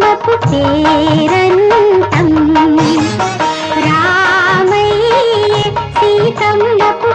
తుంగపు Ramayya సీతమ్మపు